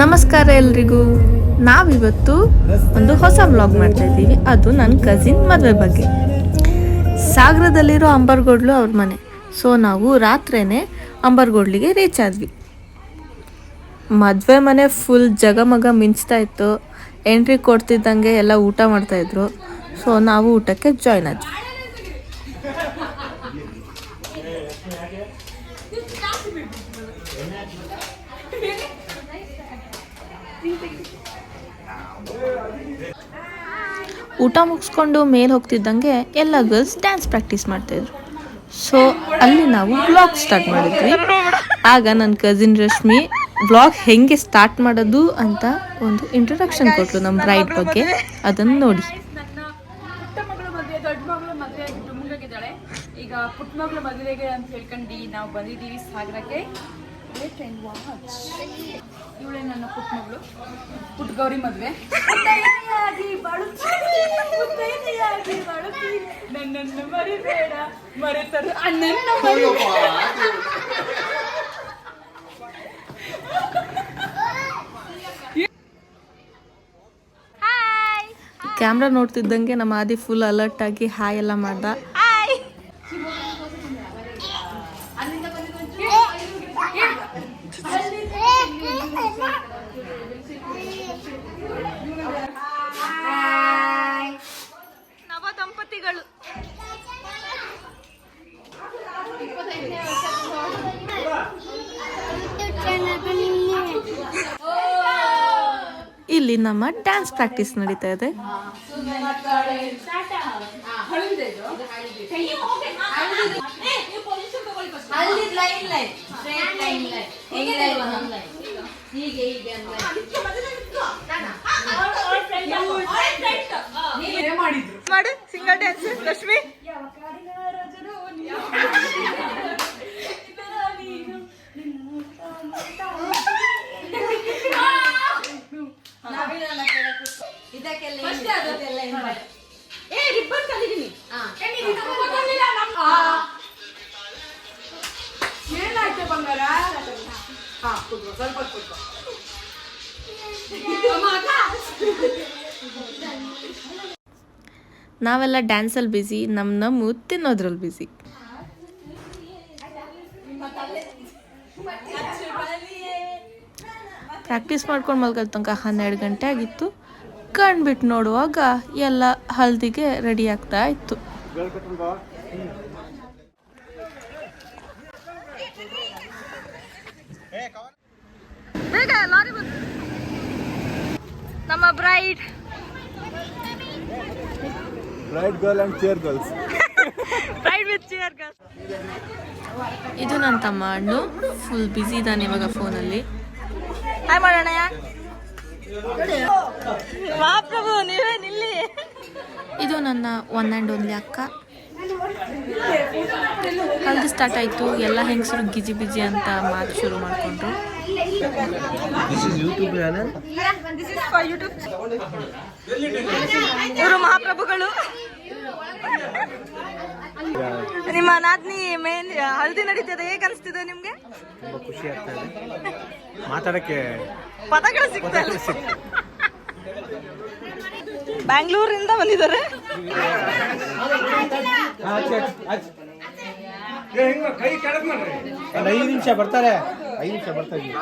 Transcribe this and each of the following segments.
ನಮಸ್ಕಾರ ಎಲ್ರಿಗೂ. ನಾವಿವತ್ತು ಒಂದು ಹೊಸ ಬ್ಲಾಗ್ ಮಾಡ್ತಾ ಇದ್ದೀವಿ. ಅದು ನನ್ನ ಕಸಿನ್ ಮದುವೆ ಬಗ್ಗೆ. ಸಾಗರದಲ್ಲಿರೋ ಅಂಬರ್ಗೋಡ್ಲು ಅವ್ರ ಮನೆ. ಸೊ ನಾವು ರಾತ್ರಿನೇ ಅಂಬರ್ಗೋಡ್ಲಿಗೆ ರೀಚ್ ಆದ್ವಿ. ಮದುವೆ ಮನೆ ಫುಲ್ ಜಗಮಗ ಮಿಂಚ್ತಾ ಇತ್ತು. ಎಂಟ್ರಿ ಕೊಡ್ತಿದ್ದಂಗೆ ಎಲ್ಲ ಊಟ ಮಾಡ್ತಾಯಿದ್ರು ಸೊ ನಾವು ಊಟಕ್ಕೆ ಜಾಯ್ನ್ ಆದ್ವಿ. ಊಟ ಮುಗಿಸ್ಕೊಂಡು ಮೇಲೆ ಹೋಗ್ತಿದ್ದಂಗೆ ಎಲ್ಲ ಗರ್ಲ್ಸ್ ಡ್ಯಾನ್ಸ್ ಪ್ರಾಕ್ಟೀಸ್ ಮಾಡ್ತಾಯಿದ್ರು ಸೊ ಅಲ್ಲಿ ನಾವು ಬ್ಲಾಗ್ ಸ್ಟಾರ್ಟ್ ಮಾಡಿದ್ವಿ. ಆಗ ನನ್ನ ಕಸಿನ್ ರಶ್ಮಿ ಬ್ಲಾಗ್ ಹೆಂಗೆ ಸ್ಟಾರ್ಟ್ ಮಾಡೋದು ಅಂತ ಒಂದು ಇಂಟ್ರೊಡಕ್ಷನ್ ಕೊಟ್ಟರು ನಮ್ಮ ಬ್ರೈಡ್ ಬಗ್ಗೆ. ಅದನ್ನು ನೋಡಿ. ಈಗ ಪುಟ್ಟ ಮಗಳು ಮದುವೆಗೆ ಅಂತ ಹೇಳ್ಕೊಂಡು ನಾವು ಬಂದಿದ್ದೀವಿ ಸಾಗರಕ್ಕೆ. ಇವಳೇ ನನ್ನ ಪುಟ್ಟ ಮಗಳು. ಪುಟ್ಟ ಗೌರಿ ಮದುವೆ. ನನ್ನನ್ನು ಮರಿಬೇಡ. ಮರೆತರು ಅಣ್ಣನ್ನ ಮರಿಬೇಡ. ಕ್ಯಾಮ್ರಾ ನೋಡ್ತಿದ್ದಂಗೆ ನಮ್ಮ ಆದಿ ಫುಲ್ ಅಲರ್ಟ್ ಆಗಿ ಹಾಯ್ ಎಲ್ಲ ಮಾಡ್ದ. ಇಲ್ಲಿ ನಮ್ಮ ಡ್ಯಾನ್ಸ್ ಪ್ರಾಕ್ಟೀಸ್ ನಡೀತಾ ಇದೆ ಮಾಡು ಸಿಂಗಲ್ ಡ್ಯಾನ್ಸ್ ರಶ್ಮಿ ಹಾ ಸ್ವಲ್ಪ ನಾವೆಲ್ಲ ಡ್ಯಾನ್ಸಲ್ಲಿ ಬ್ಯುಸಿ ನಮ್ಮ ನಮ್ಮ ತಿನ್ನೋದ್ರಲ್ಲಿ ಬ್ಯುಸಿ ಪ್ರಾಕ್ಟೀಸ್ ಮಾಡ್ಕೊಂಡು ಮಲ್ಗಲ್ ತನಕ ಹನ್ನೆರಡು ಗಂಟೆ ಆಗಿತ್ತು. ಕಣ್ಬಿಟ್ಟು ನೋಡುವಾಗ ಎಲ್ಲ ಹಲ್ದಿಗೆ ರೆಡಿ ಆಗ್ತಾ ಇತ್ತು. ನಮ್ಮ bride bride girl and chair girls ಇದು ನನ್ನ ತಮ್ಮ ಅಣ್ಣು. ಫುಲ್ ಬ್ಯುಸಿ ಇದ್ದಾನೆ ಇವಾಗ ಫೋನಲ್ಲಿ ಹಾಯ್ ಮಾಡೋಣ ಮಹಾಪ್ರಭು ನೀವೇ ನಿಲ್ಲಿ ಇದು ನನ್ನ ಒನ್ ಆ್ಯಂಡ್ ಓನ್ಲಿ ಅಕ್ಕ. ಹಲ್ದಿ ಸ್ಟಾರ್ಟ್ ಆಯಿತು. ಎಲ್ಲ ಹೆಂಗಸರು ಗಿಜಿ ಬಿಜಿ ಅಂತ ಮಾತು ಶುರು ಮಾಡಿಕೊಂಡ್ರು. ಇವರು ಮಹಾಪ್ರಭುಗಳು. ನಿಮ್ಮ ನಾದ್ನಿ ಮೇನ್ ಹಳದಿ ನಡೀತದೆ. ಹೇಗೆ ಅನಿಸ್ತಿದೆ ನಿಮ್ಗೆ? ತುಂಬಾ ಖುಷಿ ಆಗ್ತಾ ಇದೆ. ಮಾತಾಡಕ್ಕೆ ಪದಗಳು ಸಿಗ್ತಾ ಇಲ್ಲ. ಬ್ಯಾಂಗ್ಳೂರಿಂದ ಬಂದಿದ್ದಾರೆ. ಐದು ನಿಮಿಷ ಬರ್ತಾರೆ ಐದು ನಿಮಿಷ ಬರ್ತಾ ಇದೀವಿ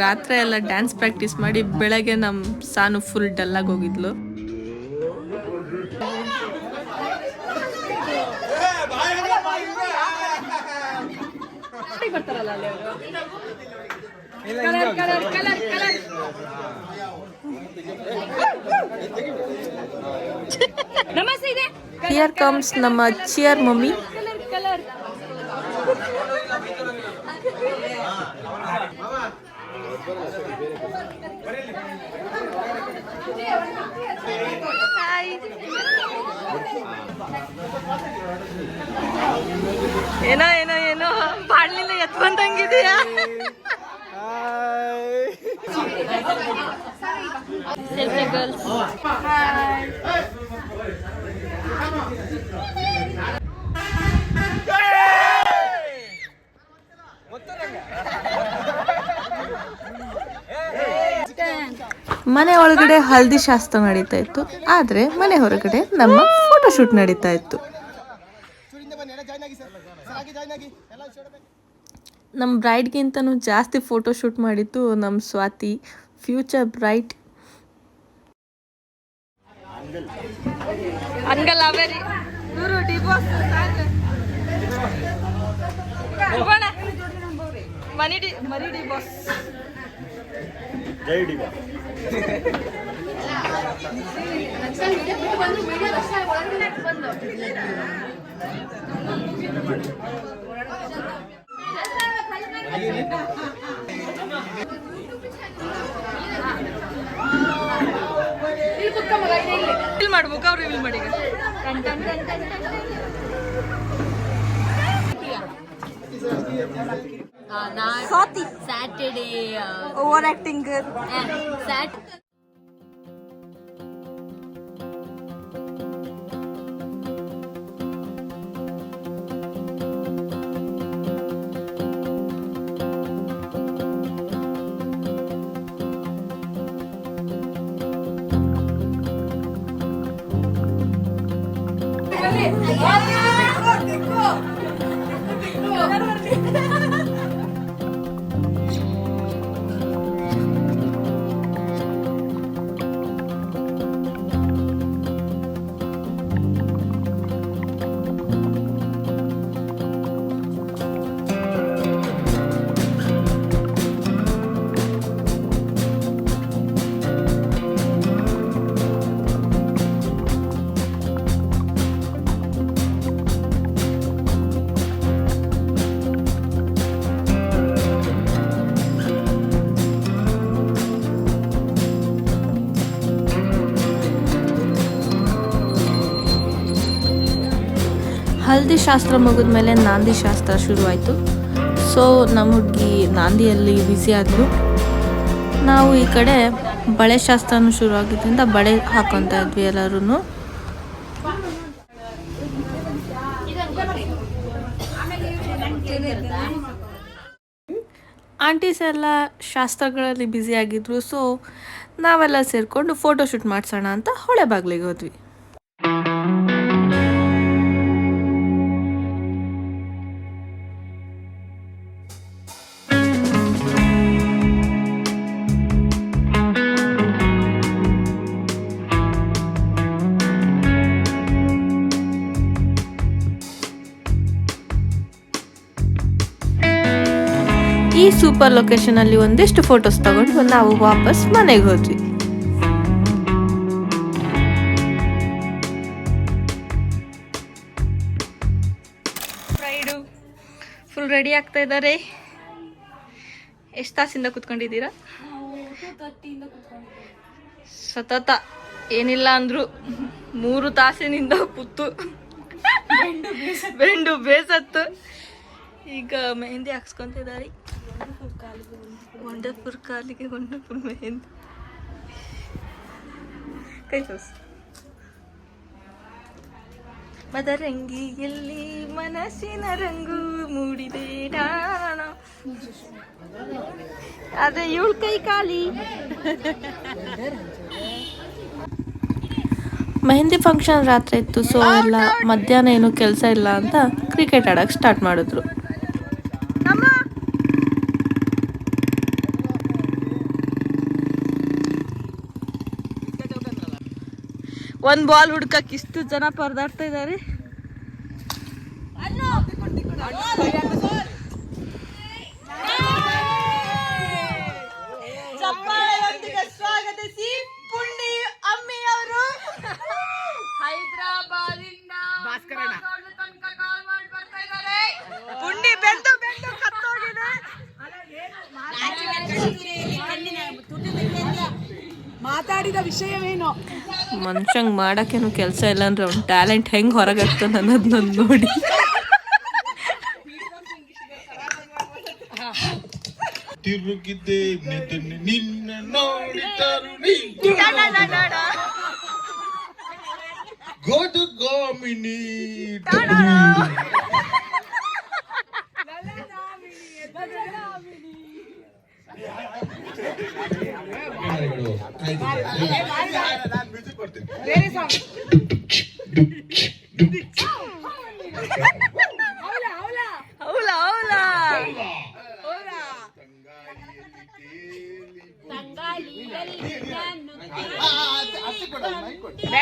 ರಾತ್ರಿ ಎಲ್ಲ ಡ್ಯಾನ್ಸ್ ಪ್ರಾಕ್ಟೀಸ್ ಮಾಡಿ ಬೆಳಗ್ಗೆ ನಮ್ಮ ಸಾನು ಫುಲ್ ಡಲ್ಲಾಗಿ ಹೋಗಿದ್ಲು. ಬರ್ತಾರಲ್ಲ ಅಲ್ಲಿ ಅವರು ಕಲರ್ ಕಲರ್ ಕಲರ್ ಕಲರ್ ನಮಸ್ತೆ ಹಿಯರ್ ಕಮ್ಸ್ ನಮ್ಮ ಚಿಯರ್ ಮಮ್ಮಿ ಕಲರ್ ಕಲರ್ ಏನೋ ಏನೋ ಮಾಡ್ತಿದ್ದೀಯಾ ಮನೆ ಒಳಗಡೆ ಹಲ್ದಿ ಶಾಸ್ತ್ರ ನಡೀತಾ ಇತ್ತು. ಆದರೆ ಮನೆ ಹೊರಗಡೆ ನಮ್ಮ ಫೋಟೋಶೂಟ್ ನಡೀತಾ ಇತ್ತು. ನಮ್ಮ ಬ್ರೈಡ್ಗಿಂತನೂ ಜಾಸ್ತಿ ಫೋಟೋ ಶೂಟ್ ಮಾಡಿದ್ದು ನಮ್ಮ ಸ್ವಾತಿ ಫ್ಯೂಚರ್ ಬ್ರೈಟ್ ಅಂಗಲ್ ಮರಿ ಡಿ ಡಿವೋರ್ಸ್ ಮನಿ ಡಿ ಮಾಡ್ಬೇಕು ಅವ್ರು ಜೈ ರಿವೀಲ್ ಮಾಡಿ ಮುಖ ರಿವೀಲ್ ಮಾಡಿ ಈಗ. ಸ್ಯಾಟರ್ಡೇ ಓವರ್ ಆಕ್ಟಿಂಗ್ ಸ್ಯಾಟ್ ಹಲ್ದಿ ಶಾಸ್ತ್ರ ಮುಗಿದ್ಮೇಲೆ ನಾಂದಿ ಶಾಸ್ತ್ರ ಶುರುವಾಯಿತು. ಸೊ ನಮ್ಮ ಹುಡುಗಿ ನಾಂದಿಯಲ್ಲಿ ಬ್ಯುಸಿ ಆದರು ನಾವು ಈ ಕಡೆ ಬಳೆ ಶಾಸ್ತ್ರನೂ ಶುರು ಆಗಿದ್ದರಿಂದ ಬಳೆ ಹಾಕೊತಾ ಇದ್ವಿ ಎಲ್ಲರೂ ಆಂಟೀಸ್ ಎಲ್ಲ ಶಾಸ್ತ್ರಗಳಲ್ಲಿ ಬ್ಯುಸಿ ಆಗಿದ್ರು ಸೊ ನಾವೆಲ್ಲ ಸೇರಿಕೊಂಡು ಫೋಟೋ ಶೂಟ್ ಮಾಡಿಸೋಣ ಅಂತ ಹೊಳೆ ಬಾಗಿಲಿಗೆ ಹೋದ್ವಿ. ಸೂಪರ್ ಲೊಕೇಶನ್ ಅಲ್ಲಿ ಒಂದಿಷ್ಟು ಫೋಟೋಸ್ ತಗೊಂಡು ನಾವು ವಾಪಸ್ ಮನೆಗೆ ಹೋದ್ವಿ. ಫ್ರೈಡು ಫುಲ್ ರೆಡಿ ಆಗ್ತಾ ಇದ್ದಾರೆ. ಎಷ್ಟು ತಾಸಿಂದ ಕುತ್ಕೊಂಡಿದ್ದೀರಾ? ಸತತ. ಏನಿಲ್ಲ ಅಂದ್ರು ಮೂರು ತಾಸಿನಿಂದ ಕೂತು. ಬೆಂಡು ಬೇಸತ್ತು. ಈಗ ಮೆಹಂದಿ ಹಾಕ್ಸ್ಕೊಂತಿದ್ದಾರೆ ವಂಡರ್ಫುಲ್ ಕಾಲಿಗೆ ವಂಡರ್ಫುಲ್ ಮೆಹಂದಿ ಕೈ ತೋರ್ಸು. ಮದರಂಗಿಯಲ್ಲಿ ಮನಸ್ಸಿನ ರಂಗು ಮೂಡಿದೆ ಡಾಣ ಅದೇ ಇವಳು ಕೈ ಖಾಲಿ. ಮೆಹಂದಿ ಫಂಕ್ಷನ್ ರಾತ್ರಿ ಇತ್ತು ಸೊ ಎಲ್ಲ ಮಧ್ಯಾಹ್ನ ಏನು ಕೆಲಸ ಇಲ್ಲ ಅಂತ ಕ್ರಿಕೆಟ್ ಆಡಕ್ಕೆ ಸ್ಟಾರ್ಟ್ ಮಾಡಿದ್ರು. ಒಂದ್ ಬಾಲ್ ಹುಡ್ಕಕ್ ಇಷ್ಟು ಜನ ಪರದಾಡ್ತಾ ಇದ್ದಾರೆ ಸ್ವಾಗತಿಸಿ ಪುಂಡಿ ಅಮ್ಮಿ ಅವರು ಹೈದರಾಬಾದಿಂದ ತನಕ ಕಾಲ್ ಮಾಡಿ ಬರ್ತಾ ಇದ್ದಾರೆ ಪುಂಡಿ ಬೆಂದು ಬೆಂದು ಕತ್ತೋಗಿದೆ ಮಾತಾಡಿದ ವಿಷಯವೇನು? ಮನುಷ್ಯಂಗೆ ಮಾಡೋಕ್ಕೇನು ಕೆಲಸ ಇಲ್ಲ ಅಂದ್ರೆ ಅವ್ನ ಟ್ಯಾಲೆಂಟ್ ಹೆಂಗೆ ಹೊರಗಾಗ್ತಾನೆ ಅನ್ನೋದು ನಾನು ನೋಡಿ. ತಿರುಗಿದ್ದೆ ನಿನ್ನ ನಿನ್ನ ನೋಡಿದರು ನೀ ಗೋದು ಗೋಮಿನಿ ಬೇರೆ ಸಾಂಗ್ ಅವಳ ಅವಳ ಹೌಲ ಹೌಲ ಅವಳ ಬೇಡ ಬೇಡ ನಾ ಕರೆಯೋಣ ಮಾಡಿದೆ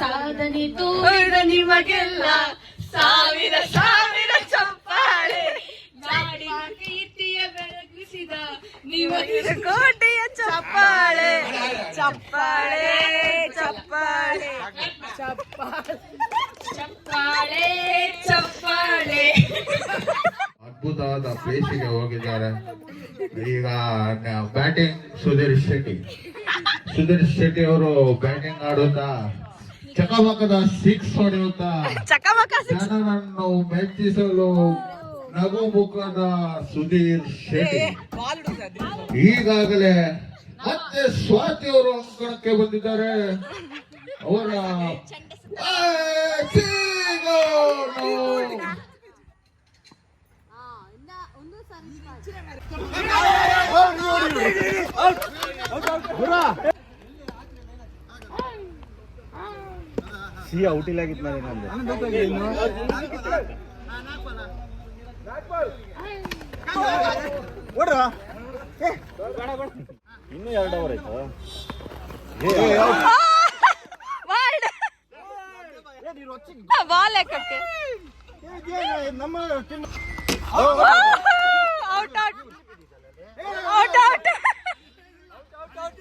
ಸಾಧನೆ ತೋರಿದ ನಿಮಗೆಲ್ಲ ಸಾವಿರ ಸಾವಿರ ಚಪ್ಪಾಳೆ ನಾಡಿ ಕೀರ್ತಿಯ ಬೆಳಗಿಸಿದ ನಿಮಗೆ ಕೋಟೆಯ ಚಪ್ಪಾಳೆ. ಚಪ್ಪಾಳೆ ಚಪ್ಪಾಳೆ. ಚಪ್ಪಾಳೆ ಚಪ್ಪಾಳೆ ಚಪ್ಪಾಳೆ ಅದ್ಭುತವಾದ ಪ್ಲೇಸಿಗೆ ಹೋಗಿದ್ದಾರೆ. ಈಗ ಬ್ಯಾಟಿಂಗ್ ಸುಧೀರ್ ಶೆಟ್ಟಿ. ಸುಧೀರ್ ಶೆಟ್ಟಿ ಅವರು ಬ್ಯಾಟಿಂಗ್ ಆಡುತ್ತಾ ಚಕಮಕದ ಸಿಕ್ಸ್ ಹೊಡೆಯುತ್ತಾ ಚಕಮಕ ಜನರನ್ನು ಮೆಚ್ಚಿಸಲು ನಗು ಮುಖದ ಸುಧೀರ್ ಶೆಟ್ಟಿ. ಈಗಾಗಲೇ ಮತ್ತೆ ಸ್ವಾತಿ ಅವರು ಅಂಕಣಕ್ಕೆ ಬಂದಿದ್ದಾರೆ. ಅವರ ಸಿ ಔಟ್ ಇಲ್ಲ ಆಗಿತ್ತು ನಾನು ಇನ್ನೂ ಎರಡು ಓವರ್ ಆಯ್ತು ಬಾಲ್ ಹಾಕಕ್ಕೆ ನಮ್ಮ out out out out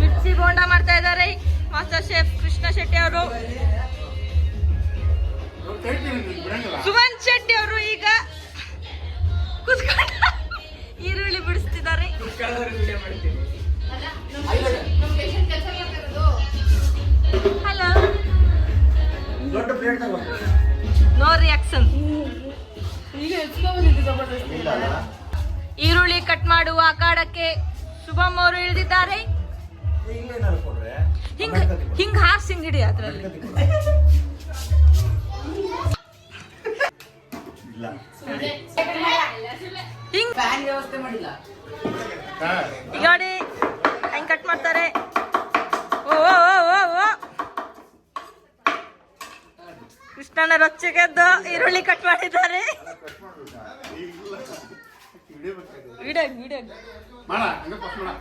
mirchi bonda ಮಾಡ್ತಾ ಇದ್ದಾರೆ ಮಾಸ್ಟರ್ ಶೆಫ್ ಕೃಷ್ಣ ಶೆಟ್ಟಿ ಅವರು ಸುಮನ್ ಶೆಟ್ಟಿ ಅವರು ಈಗ ಕುತ್ಕೊಂಡು ಈರುಳ್ಳಿ ಬಿಡಿಸ್ತಿದ್ದಾರೆ ಹಲೋ ನೋ ರಿಯಾಕ್ಷನ್ ಈಗ ಈರುಳ್ಳಿ ಕಟ್ ಮಾಡುವ ಅಖಾಡಕ್ಕೆ ಶುಭಮ್ ಅವರು ಇಳಿದಿದ್ದಾರೆ. ಹಿಂಗ ಹಿಂಗ ಹಾರ್ಸ್ ಹಿಂಗ್ ಹಿಡಿ ಅದ್ರಲ್ಲಿ. ನೋಡಿ, ಹೆಂಗ್ ಕಟ್ ಮಾಡ್ತಾರೆ. ಓ ಓ ಓ ಕೃಷ್ಣನ ರೊಚ್ಚಿಗೆದ್ದು ಈರುಳ್ಳಿ ಕಟ್ ಮಾಡಿದ್ದಾರೆ. ವಿಡಿಯೋ ವಿಡಿಯೋ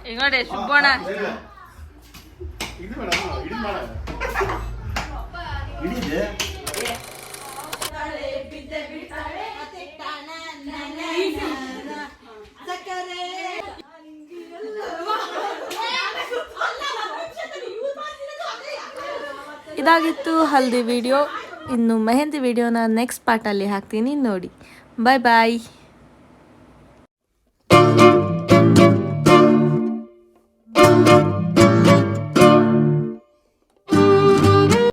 ಈಗ ನೋಡಿ ಸುಬ್ಬಣ್ಣ. ಇದಾಗಿತ್ತು ಹಲ್ದಿ ವಿಡಿಯೋ. ಇನ್ನು ಮೆಹಂದಿ ವಿಡಿಯೋನ ನೆಕ್ಸ್ಟ್ ಪಾರ್ಟಲ್ಲಿ ಹಾಕ್ತೀನಿ ನೋಡಿ. ಬಾಯ್ ಬಾಯ್